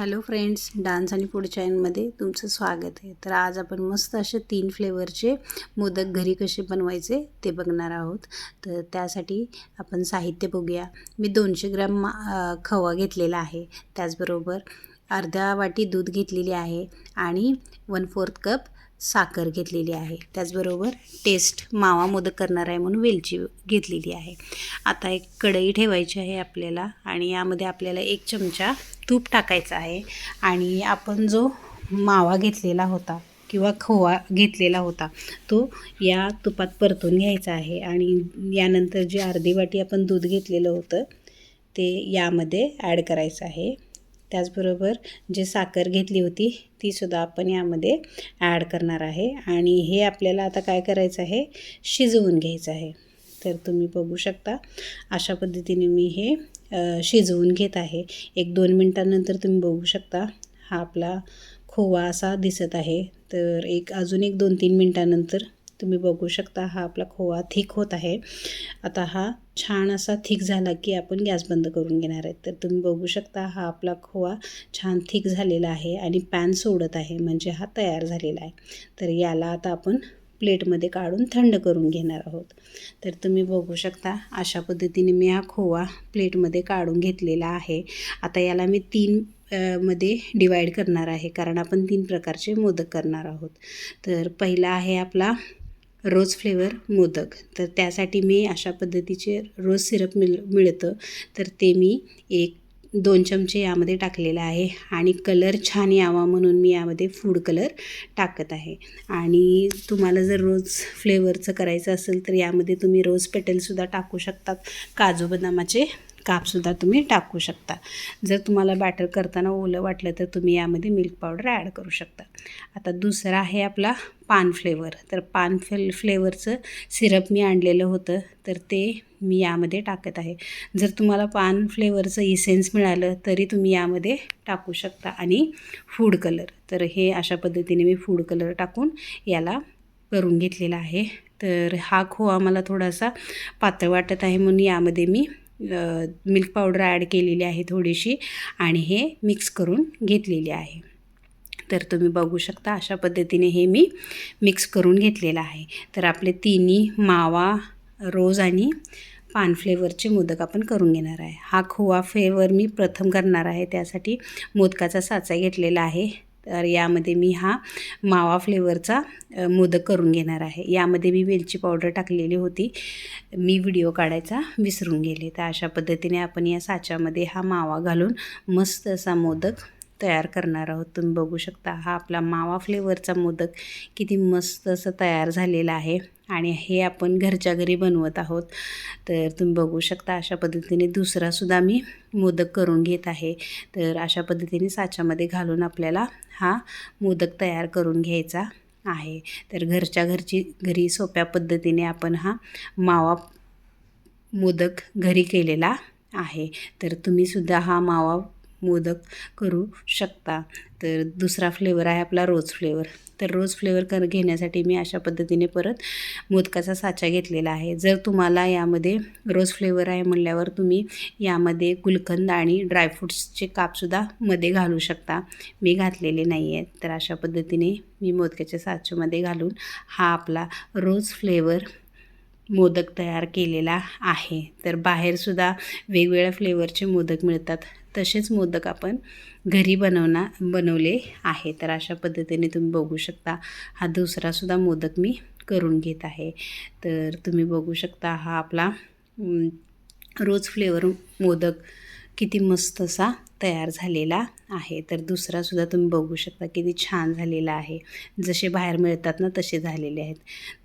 Hello friends dance आणि food चॅनलमध्ये तुमचं स्वागत आहे. तर आज आपण मस्त असे तीन फ्लेवरचे मोदक घरी कसे बनवायचे ते बघणार आहोत. तर त्यासाठी आपण साहित्य बघूया. मी दोनशे ग्रॅम मा खवा घेतलेला आहे. त्याचबरोबर अर्ध्या वाटी दूध घेतलेली आहे आणि वन फोर्थ कप साखर घेतलेली आहे. त्याचबरोबर टेस्ट मावा मोदक करणार आहे म्हणून वेलची घेतलेली आहे. आता एक कढई ठेवायची आहे आपल्याला आणि यामध्ये आपल्याला एक चमचा तूप टाकायचं आहे आणि आपण जो मावा घेतलेला होता किंवा खोवा घेतलेला होता तो या तुपात परतून घ्यायचा आहे आणि यानंतर जे अर्धी वाटी आपण दूध घेतलेलं होतं ते यामध्ये ॲड करायचं आहे. त्याचबरोबर जे साखर घेतली होती तीसुद्धा आपण यामध्ये ॲड करणार आहे. आणि हे आपल्याला आता काय करायचं आहे? शिजवून घ्यायचं आहे. तर तुम्ही बघू शकता अशा पद्धतीने मी हे शिजवून घेत आहे. एक दोन मिनटानंतर तुम्ही बघू शकता हा आपला खोवा असा दिसत आहे. तर एक अजून एक दोन तीन मिनटानंतर तुम्ही बघू शकता हा आपला खोवा थिक होत आहे. आता हा छान असा थिक झाला की आपण गॅस बंद करून घेणार आहे. तर तुम्ही बघू शकता हा आपला खोवा छान थिक झालेला आहे आणि पॅन सोडत आहे म्हणजे हा तयार झालेला आहे. तर याला आता आपण प्लेटमध्ये काढून थंड करून घेणार आहोत. तर तुम्ही बघू शकता अशा पद्धतीने मी हा खोवा प्लेटमध्ये काढून घेतलेला आहे. आता याला मी तीन मध्ये डिवाईड करणार आहे कारण आपण तीन प्रकारचे मोदक करणार आहोत. तर पहिला आहे आपला रोज फ्लेवर मोदक. तर त्यासाठी मी अशा पद्धतीचे रोज सिरप मिळ मिळतं. तर ते मी एक दोन चमचे यामध्ये टाकलेलं आहे. आणि कलर छान यावा म्हणून मी यामध्ये फूड कलर टाकत आहे. आणि तुम्हाला जर रोज फ्लेवरचं करायचं असेल तर यामध्ये तुम्ही रोज पेटलसुद्धा टाकू शकतात. काजू बदामाचे कापसुद्धा तुम्ही टाकू शकता. जर तुम्हाला बॅटर करताना ओलं वाटलं तर तुम्ही यामध्ये मिल्क पावडर ॲड करू शकता. आता दुसरा आहे आपला पान फ्लेवर तर पान फ्ले फ्लेवरचं सिरप मी आणलेलं होतं तर ते मी यामध्ये टाकत आहे. जर तुम्हाला पान फ्लेवरचं इसेन्स मिळालं तरी तुम्ही यामध्ये टाकू शकता. आणि फूड कलर तर हे अशा पद्धतीने मी फूड कलर टाकून याला करून घेतलेला आहे. तर हा खोवा मला थोडासा पातळ वाटत आहे म्हणून यामध्ये मी मिल्क पावडर ॲड केलेली आहे थोडीशी आणि हे मिक्स करून घेतलेली आहे. तर तुम्ही बघू शकता अशा पद्धतीने हे मी मिक्स करून घेतलेलं आहे. तर आपले तिन्ही मावा रोज आणि पान फ्लेवरचे मोदक आपण करून घेणार आहे. हा खोवा फ्लेवर मी प्रथम करणार आहे. त्यासाठी मोदकाचा साचा घेतलेला आहे. तर यामध्ये मी हा मावा फ्लेवरचा मोदक करून घेणार आहे. यामध्ये मी वेलची पावडर टाकलेली होती. मी व्हिडिओ काढायचा विसरून गेले. तर अशा पद्धतीने आपण या साच्यामध्ये हा मावा घालून मस्त असा मोदक तयार करणार आहोत. तुम्ही बघू शकता हा आपला मावा फ्लेवरचा मोदक किती मस्त असं तयार झालेला आहे. आणि हे आपण घरच्या घरी बनवत आहोत. तर तुम्ही बघू शकता अशा पद्धतीने दुसरासुद्धा मी मोदक करून घेत आहे. तर अशा पद्धतीने साच्यामध्ये घालून आपल्याला हा मोदक तयार करून घ्यायचा आहे. तर घरच्या घरची घरी सोप्या पद्धतीने आपण हा मावा मोदक घरी केलेला आहे. तर तुम्हीसुद्धा हा मावा मोदक करू शकता. तर दुसरा फ्लेवर आहे आपला रोज फ्लेवर तर रोज फ्लेवर कर घेण्यासाठी मी अशा पद्धतीने परत मोदकाचा साचा घेतलेला आहे. जर तुम्हाला यामध्ये रोज फ्लेवर आहे म्हणल्यावर तुम्ही यामध्ये गुलकंद आणि ड्रायफ्रूट्सचे कापसुद्धा मध्ये घालू शकता. मी घातलेले नाही आहेत तर अशा पद्धतीने मी मोदक्याच्या साच्यामध्ये घालून हा आपला रोज फ्लेवर मोदक तयार केलेला आहे. तर बाहेरसुद्धा वेगवेगळ्या फ्लेवरचे मोदक मिळतात. तसेच मोदक आपण घरी बनवना बनवले आहे. तर अशा पद्धतीने तुम्ही बघू शकता हा दुसरासुद्धा मोदक मी करून घेत आहे. तर तुम्ही बघू शकता हा आपला रोज फ्लेवर मोदक किती मस्त असा तयार झालेला आहे. तर दुसरासुद्धा तुम्ही बघू शकता किती छान झालेला आहे. जसे बाहेर मिळतात ना तसे झालेले आहेत.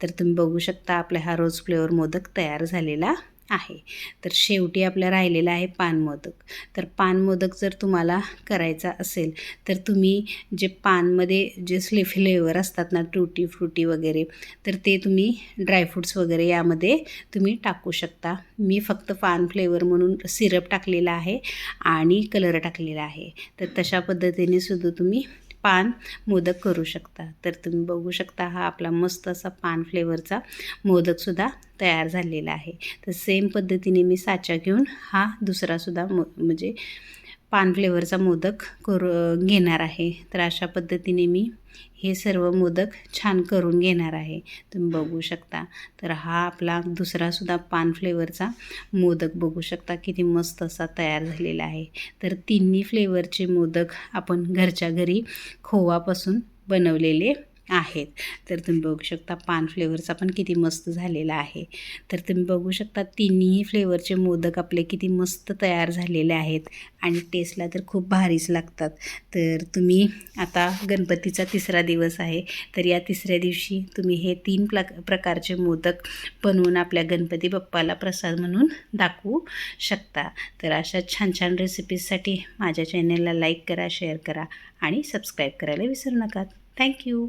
तर तुम्ही बघू शकता आपला हा रोज फ्लेवर मोदक तयार झालेला आहे. तर शेवटी आपल्या राहिलेला आहे पान मोदक तर पान मोदक जर तुम्हाला करायचा असेल तर तुम्ही जे पानमध्ये जे स्ले फ्लेवर असतात ना टुटी फ्रुटी वगैरे तर ते तुम्ही ड्रायफ्रूट्स वगैरे यामध्ये तुम्ही टाकू शकता. मी फक्त पान फ्लेवर म्हणून सिरप टाकलेला आहे आणि कलर टाकलेला आहे. तर तशा पद्धतीने सुद्धा तुम्ही पान मोदक करू शकता. तर तुम्ही बघू शकता हा आपला मस्त असा पान फ्लेवरचा मोदकसुद्धा तयार झालेला आहे. तर सेम पद्धतीने मी साचा घेऊन हा दुसरासुद्धा मो म्हणजे पान फ्लेवरचा मोदक करू घेणार आहे. तर अशा पद्धतीने मी हे सर्व मोदक छान करून घेणार आहे. तुम्ही बघू शकता. तर हा आपला दुसरासुद्धा पान फ्लेवरचा मोदक बघू शकता. किती मस्त असा तयार झालेला आहे. तर तिन्ही फ्लेवरचे मोदक आपण घरच्या घरी खोवापासून बनवलेले आहेत. तर तुम्ही बघू शकता पान फ्लेवरचा पण किती मस्त झालेला आहे. तर तुम्ही बघू शकता तिन्ही फ्लेवरचे मोदक आपले किती मस्त तयार झालेले आहेत. आणि टेस्टला तर खूप भारीच लागतात. तर तुम्ही आता गणपतीचा तिसरा दिवस आहे. तर या तिसऱ्या दिवशी तुम्ही हे तीन प्र प्रकारचे मोदक बनवून आपल्या गणपती बाप्पाला प्रसाद म्हणून दाखवू शकता. तर अशा छान छान रेसिपीजसाठी माझ्या चॅनलला लाईक करा शेअर करा आणि सबस्क्राईब करायला विसरू नका. थँक्यू